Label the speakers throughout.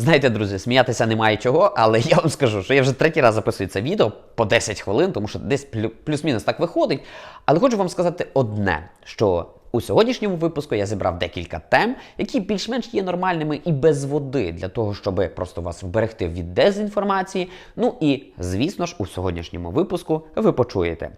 Speaker 1: Знаєте, друзі, сміятися немає чого, але я вам скажу, що я вже третій раз записую це відео по 10 хвилин, тому що десь плю- плюс-мінус так виходить. Але хочу вам сказати одне: що у сьогоднішньому випуску я зібрав декілька тем, які більш-менш є нормальними і без води, для того, щоб просто вас вберегти від дезінформації. Ну і звісно ж, у сьогоднішньому випуску ви почуєте.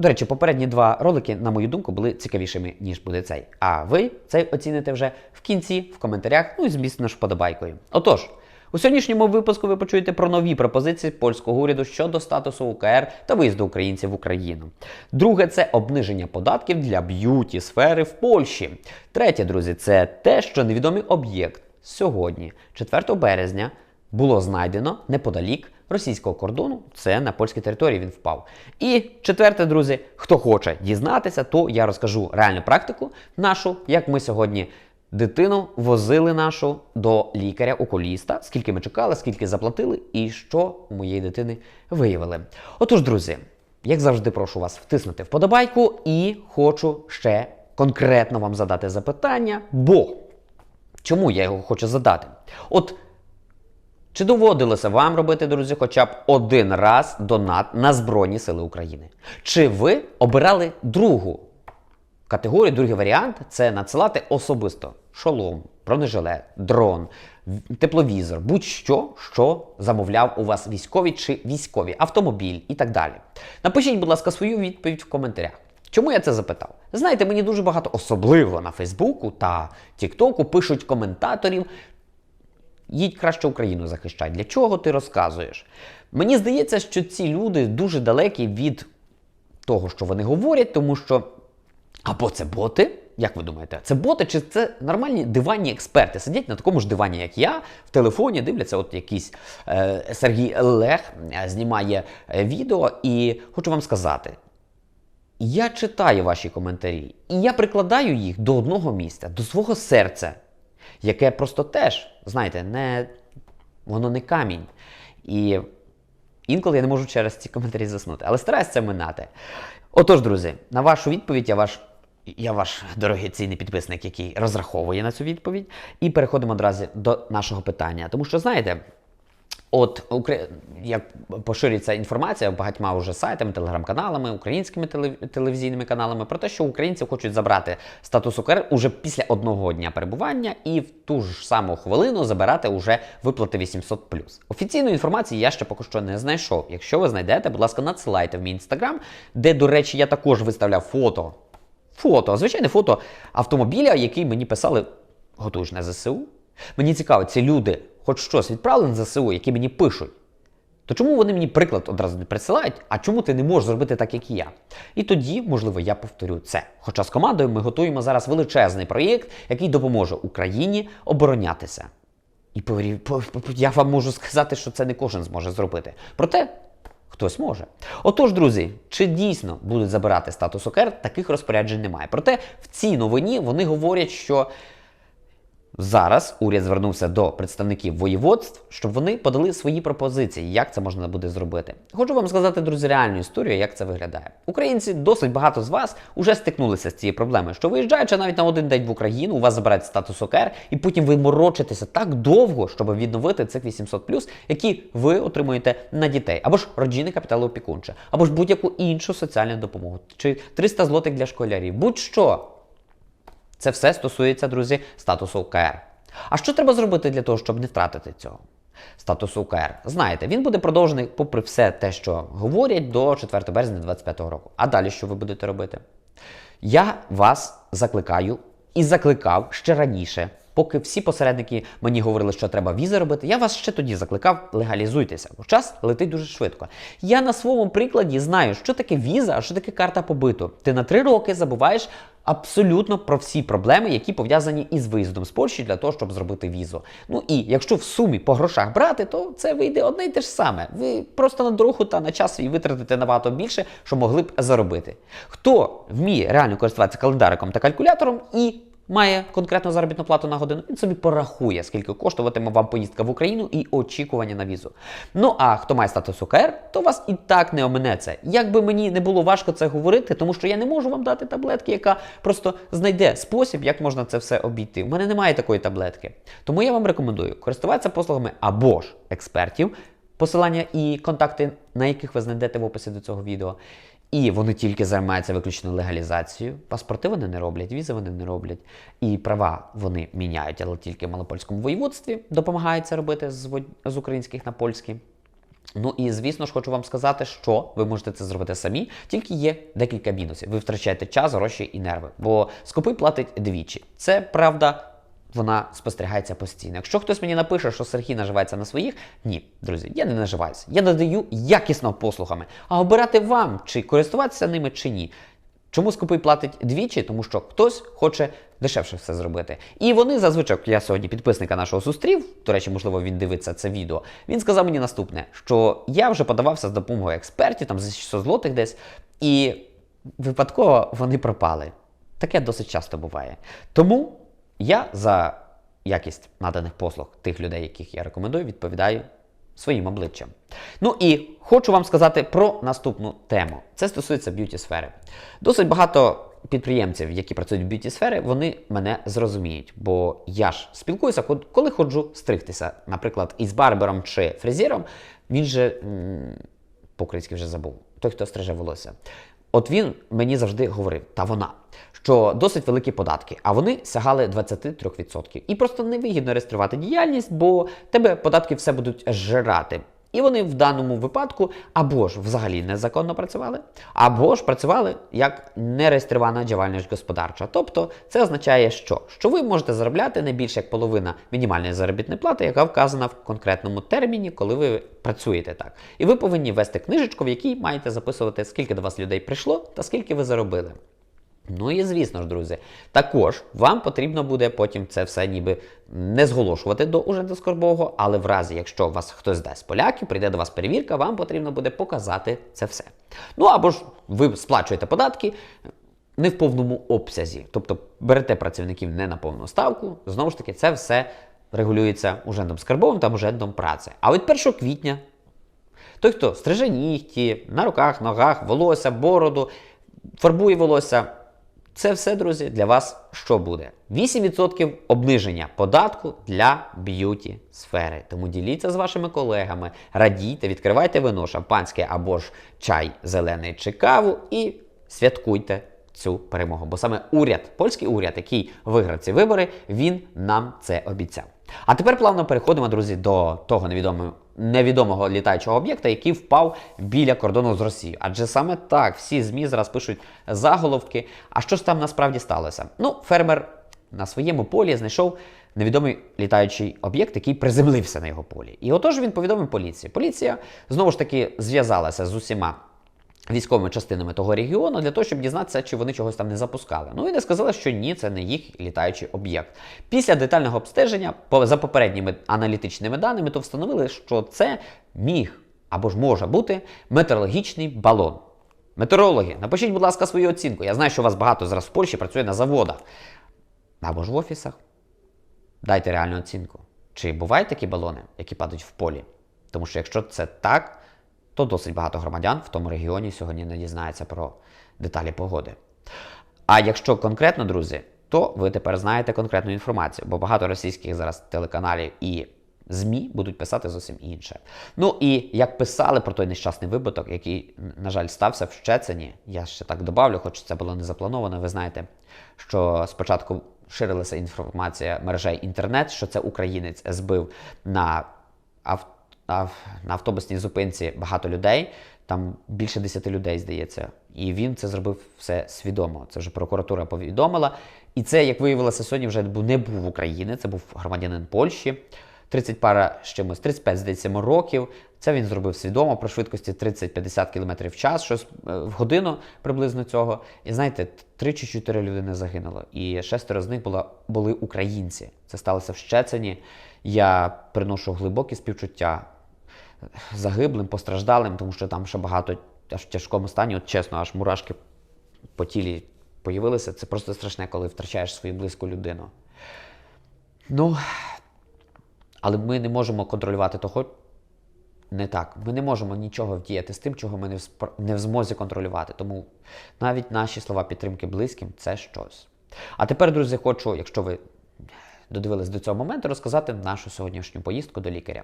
Speaker 1: До речі, попередні два ролики, на мою думку, були цікавішими, ніж буде цей. А ви цей оціните вже в кінці, в коментарях, ну і звісно ж вподобайкою. Отож, у сьогоднішньому випуску ви почуєте про нові пропозиції польського уряду щодо статусу УКР та виїзду українців в Україну. Друге це обниження податків для б'юті сфери в Польщі. Третє, друзі, це те, що невідомий об'єкт сьогодні, 4 березня, було знайдено неподалік російського кордону. Це на польській території він впав. І четверте, друзі, хто хоче дізнатися, то я розкажу реальну практику нашу, як ми сьогодні дитину возили нашу до лікаря-окуліста, скільки ми чекали, скільки заплатили, і що у моєї дитини виявили. Отож, друзі, як завжди, прошу вас втиснути вподобайку і хочу ще конкретно вам задати запитання, бо чому я його хочу задати? От чи доводилося вам робити, друзі, хоча б один раз донат на Збройні Сили України? Чи ви обирали другу категорію, другий варіант це надсилати особисто шолом, бронежилет, дрон, тепловізор, будь-що, що замовляв у вас військові чи військові, автомобіль і так далі. Напишіть, будь ласка, свою відповідь в коментарях. Чому я це запитав? Знаєте, мені дуже багато, особливо на Фейсбуку та Тіктоку, пишуть коментаторів, їдь краще Україну захищай. Для чого ти розказуєш? Мені здається, що ці люди дуже далекі від того, що вони говорять, тому що або це боти. Як ви думаєте, це боти чи це нормальні диванні експерти? Сидять на такому ж дивані, як я, в телефоні, дивляться, от якийсь е, Сергій Лех е, знімає е, відео, і хочу вам сказати: я читаю ваші коментарі, і я прикладаю їх до одного місця, до свого серця, яке просто теж, знаєте, не, воно не камінь. І інколи я не можу через ці коментарі заснути, але стараюся це минати. Отож, друзі, на вашу відповідь я ваш. Я ваш дорогоцінний підписник, який розраховує на цю відповідь. І переходимо одразу до нашого питання. Тому що, знаєте, От як поширюється інформація багатьма уже сайтами, телеграм-каналами, українськими телев- телевізійними каналами про те, що українці хочуть забрати статус УКР уже після одного дня перебування і в ту ж саму хвилину забирати уже виплати 800 Офіційної інформації я ще поки що не знайшов. Якщо ви знайдете, будь ласка, надсилайте в мій інстаграм, де, до речі, я також виставляв фото. Фото, звичайне фото автомобіля, який мені писали, готуєш на ЗСУ. Мені цікаво, ці люди хоч щось відправили на ЗСУ, які мені пишуть. То чому вони мені приклад одразу не присилають, а чому ти не можеш зробити так, як і я? І тоді, можливо, я повторю це. Хоча з командою ми готуємо зараз величезний проєкт, який допоможе Україні оборонятися. І я вам можу сказати, що це не кожен зможе зробити. Проте хтось може. Отож, друзі, чи дійсно будуть забирати статус ОКР, таких розпоряджень немає. Проте в цій новині вони говорять, що Зараз уряд звернувся до представників воєводств, щоб вони подали свої пропозиції, як це можна буде зробити. Хочу вам сказати, друзі, реальну історію, як це виглядає. Українці досить багато з вас уже стикнулися з цією проблемою, що виїжджаючи навіть на один день в Україну, у вас забирають статус ОКР, і потім ви морочитеся так довго, щоб відновити цих 800+, які ви отримуєте на дітей, або ж родинний капітал опікунче, або ж будь-яку іншу соціальну допомогу, чи 300 злотих для школярів, будь-що. Це все стосується, друзі, статусу УКР. А що треба зробити для того, щоб не втратити цього? Статусу УКР. Знаєте, він буде продовжений, попри все те, що говорять, до 4 березня 2025 року. А далі що ви будете робити? Я вас закликаю і закликав ще раніше, поки всі посередники мені говорили, що треба візи робити. Я вас ще тоді закликав, легалізуйтеся, бо час летить дуже швидко. Я на своєму прикладі знаю, що таке віза, а що таке карта побиту. Ти на три роки забуваєш абсолютно про всі проблеми, які пов'язані із виїздом з Польщі для того, щоб зробити візу. Ну і якщо в сумі по грошах брати, то це вийде одне й те ж саме. Ви просто на дорогу та на час свій витратите набагато більше, що могли б заробити. Хто вміє реально користуватися календариком та калькулятором і має конкретну заробітну плату на годину, він собі порахує, скільки коштуватиме вам поїздка в Україну і очікування на візу. Ну а хто має статус УКР, то вас і так не оминеться. Як би мені не було важко це говорити, тому що я не можу вам дати таблетки, яка просто знайде спосіб, як можна це все обійти. У мене немає такої таблетки. Тому я вам рекомендую користуватися послугами або ж експертів, посилання і контакти, на яких ви знайдете в описі до цього відео. І вони тільки займаються виключно легалізацією. Паспорти вони не роблять, візи вони не роблять. І права вони міняють, але тільки в малопольському воєводстві допомагають це робити з, з українських на польські. Ну і звісно ж хочу вам сказати, що ви можете це зробити самі, тільки є декілька мінусів. Ви втрачаєте час, гроші і нерви, бо скупий платить двічі. Це правда. Вона спостерігається постійно. Якщо хтось мені напише, що Сергій наживається на своїх, ні, друзі, я не наживаюся. Я надаю якісно послугами, а обирати вам, чи користуватися ними, чи ні. Чому скупий платить двічі? Тому що хтось хоче дешевше все зробити. І вони зазвичай, я сьогодні підписника нашого зустрів, до речі, можливо, він дивиться це відео. Він сказав мені наступне: що я вже подавався з допомогою експертів, там за 600 злотих десь, і випадково вони пропали. Таке досить часто буває. Тому я за якість наданих послуг тих людей, яких я рекомендую, відповідаю своїм обличчям. Ну і хочу вам сказати про наступну тему. Це стосується б'юті сфери. Досить багато підприємців, які працюють в б'юті сфері, вони мене зрозуміють, бо я ж спілкуюся, коли ходжу стригтися, наприклад, із барбером чи фрезером, він же по-українськи вже забув, той, хто стриже волосся. От він мені завжди говорив, та вона, що досить великі податки, а вони сягали 23%. І просто невигідно реєструвати діяльність, бо тебе податки все будуть зжирати. І вони в даному випадку або ж взагалі незаконно працювали, або ж працювали як нереєстрована діяльність господарча. Тобто це означає, що? що ви можете заробляти не більше як половина мінімальної заробітної плати, яка вказана в конкретному терміні, коли ви працюєте так. І ви повинні вести книжечку, в якій маєте записувати, скільки до вас людей прийшло та скільки ви заробили. Ну і звісно ж, друзі, також вам потрібно буде потім це все ніби не зголошувати до Уженду Скорбового, але в разі, якщо вас хтось дасть поляків, прийде до вас перевірка, вам потрібно буде показати це все. Ну або ж ви сплачуєте податки не в повному обсязі, тобто берете працівників не на повну ставку. Знову ж таки, це все регулюється Ужендом Скарбовим та Ужендом праці. А від 1 квітня той, хто стриже нігті, на руках, ногах, волосся, бороду, фарбує волосся. Це все, друзі, для вас що буде? 8% обниження податку для б'юті сфери. Тому діліться з вашими колегами, радійте, відкривайте вино, шампанське або ж чай зелений чи каву і святкуйте цю перемогу. Бо саме уряд, польський уряд, який виграв ці вибори, він нам це обіцяв. А тепер плавно переходимо, друзі, до того невідомого, невідомого літаючого об'єкта, який впав біля кордону з Росією. Адже саме так всі ЗМІ зараз пишуть заголовки. А що ж там насправді сталося? Ну, фермер на своєму полі знайшов невідомий літаючий об'єкт, який приземлився на його полі. І отож він повідомив поліції. Поліція знову ж таки зв'язалася з усіма військовими частинами того регіону для того, щоб дізнатися, чи вони чогось там не запускали. Ну і не сказали, що ні, це не їх літаючий об'єкт. Після детального обстеження, за попередніми аналітичними даними, то встановили, що це міг або ж може бути метеорологічний балон. Метеорологи, напишіть, будь ласка, свою оцінку. Я знаю, що у вас багато зараз в Польщі працює на заводах або ж в офісах. Дайте реальну оцінку. Чи бувають такі балони, які падають в полі? Тому що якщо це так, то досить багато громадян в тому регіоні сьогодні не дізнається про деталі погоди. А якщо конкретно, друзі, то ви тепер знаєте конкретну інформацію, бо багато російських зараз телеканалів і ЗМІ будуть писати зовсім інше. Ну і як писали про той нещасний випадок, який, на жаль, стався в Щецині, я ще так добавлю, хоч це було не заплановано. Ви знаєте, що спочатку ширилася інформація мережей інтернет, що це українець збив на ав- ав- на автобусній зупинці багато людей. Там більше 10 людей, здається. І він це зробив все свідомо. Це вже прокуратура повідомила. І це, як виявилося, сьогодні вже не був Українець, це був громадянин Польщі. 30 пара з чимось, 35, здається, років. Це він зробив свідомо при швидкості 30-50 км в час, щось е, в годину приблизно цього. І знаєте, 3 чи 4 людини загинуло. І шестеро з них була, були українці. Це сталося в Щецині. Я приношу глибокі співчуття загиблим, постраждалим, тому що там ще багато аж в тяжкому стані, от чесно, аж мурашки по тілі появилися. Це просто страшне, коли втрачаєш свою близьку людину. Ну, але ми не можемо контролювати того. Не так. Ми не можемо нічого вдіяти з тим, чого ми не в, спр- не в змозі контролювати. Тому навіть наші слова підтримки близьким це щось. А тепер, друзі, хочу, якщо ви додивились до цього моменту, розказати нашу сьогоднішню поїздку до лікаря.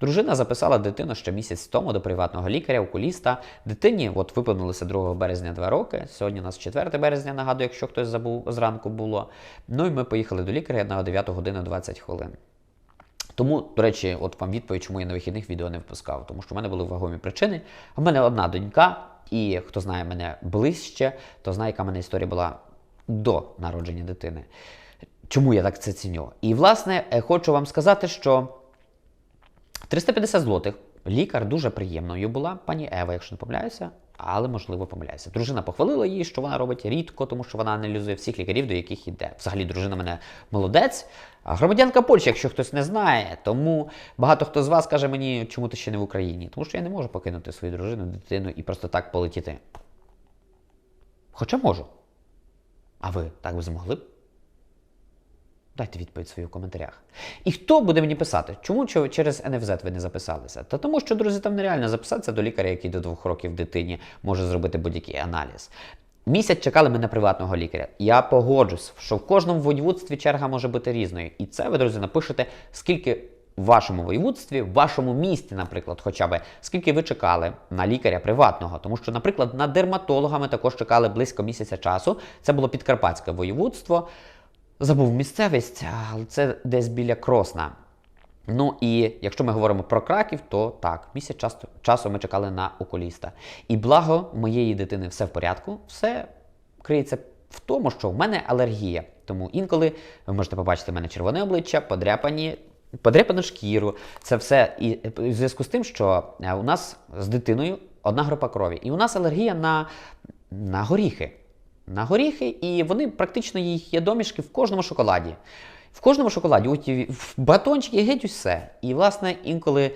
Speaker 1: Дружина записала дитину ще місяць тому до приватного лікаря, окуліста. Дитині от виповнилося 2 березня 2 роки. Сьогодні у нас 4 березня, нагадую, якщо хтось забув зранку було. Ну і ми поїхали до лікаря на 9 годину 20 хвилин. Тому, до речі, от вам відповідь, чому я на вихідних відео не випускав. Тому що в мене були вагомі причини. У мене одна донька, і хто знає мене ближче, то знає, яка в мене історія була до народження дитини. Чому я так це ціню? І, власне, е, хочу вам сказати, що 350 злотих. Лікар дуже приємною була, пані Ева, якщо не помиляюся, але можливо помиляюся. Дружина похвалила її, що вона робить рідко, тому що вона аналізує всіх лікарів, до яких йде. Взагалі, дружина мене молодець. А громадянка Польщі, якщо хтось не знає, тому багато хто з вас каже мені, чому ти ще не в Україні. Тому що я не можу покинути свою дружину, дитину і просто так полетіти. Хоча можу. А ви так би змогли б? Дайте відповідь свою в коментарях. І хто буде мені писати? Чому через НФЗ ви не записалися? Та тому, що, друзі, там нереально записатися до лікаря, який до двох років дитині може зробити будь-який аналіз. Місяць чекали ми на приватного лікаря. Я погоджусь, що в кожному воєводстві черга може бути різною. І це ви, друзі, напишете, скільки в вашому воєводстві, в вашому місті, наприклад, хоча б, скільки ви чекали на лікаря приватного. Тому що, наприклад, на дерматолога ми також чекали близько місяця часу. Це було Підкарпатське воєводство. Забув місцевість, але це десь біля Кросна. Ну і якщо ми говоримо про краків, то так, місяць часу, часу ми чекали на окуліста. І благо моєї дитини все в порядку, все криється в тому, що в мене алергія. Тому інколи ви можете побачити в мене червоне обличчя, подряпані. Подряпану шкіру, це все і в зв'язку з тим, що е, у нас з дитиною одна група крові, і у нас алергія на, на горіхи. На горіхи, і вони практично їх є домішки в кожному шоколаді. В кожному шоколаді, в батончики, геть усе. І, власне, інколи,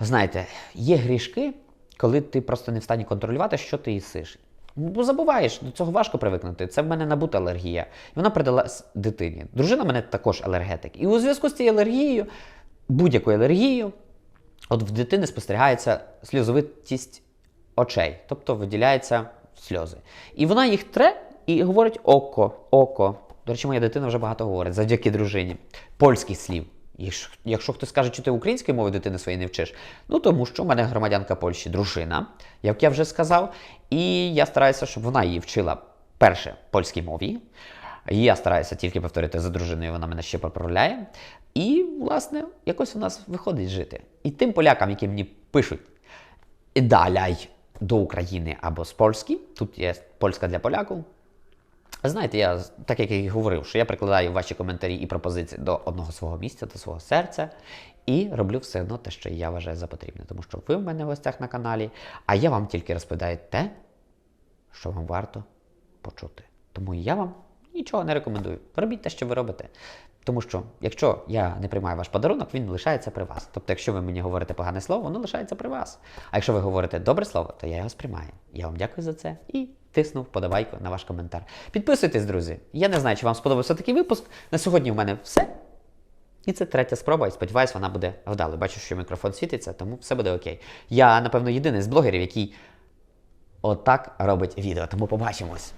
Speaker 1: знаєте, є грішки, коли ти просто не в стані контролювати, що ти їсиш. Бо забуваєш, до цього важко привикнути. Це в мене набута алергія. І вона передалась дитині. Дружина мене також алергетик. І у зв'язку з цією алергією, будь-якою алергією, от в дитини спостерігається сльозовитість очей, тобто виділяються сльози. І вона їх тре і говорить око, око. До речі, моя дитина вже багато говорить завдяки дружині. Польських слів. Якщо хтось скаже, що ти українською мовою дитини своєї не вчиш, ну тому що в мене громадянка Польщі дружина, як я вже сказав, і я стараюся, щоб вона її вчила перше польській мові. Я стараюся тільки повторити за дружиною, вона мене ще поправляє. І, власне, якось у нас виходить жити. І тим полякам, які мені пишуть і даляй до України або з Польськи, тут є польська для поляків. Знаєте, я так як я і говорив, що я прикладаю ваші коментарі і пропозиції до одного свого місця, до свого серця, і роблю все одно те, що я вважаю за потрібне. Тому що ви в мене в гостях на каналі, а я вам тільки розповідаю те, що вам варто почути. Тому я вам нічого не рекомендую. Робіть те, що ви робите. Тому що, якщо я не приймаю ваш подарунок, він лишається при вас. Тобто, якщо ви мені говорите погане слово, воно лишається при вас. А якщо ви говорите добре слово, то я його сприймаю. Я вам дякую за це і тисну вподобайку на ваш коментар. Підписуйтесь, друзі. Я не знаю, чи вам сподобався такий випуск. На сьогодні в мене все. І це третя спроба, і сподіваюсь, вона буде вдалою. Бачу, що мікрофон світиться, тому все буде окей. Я, напевно, єдиний з блогерів, який отак робить відео. Тому побачимось.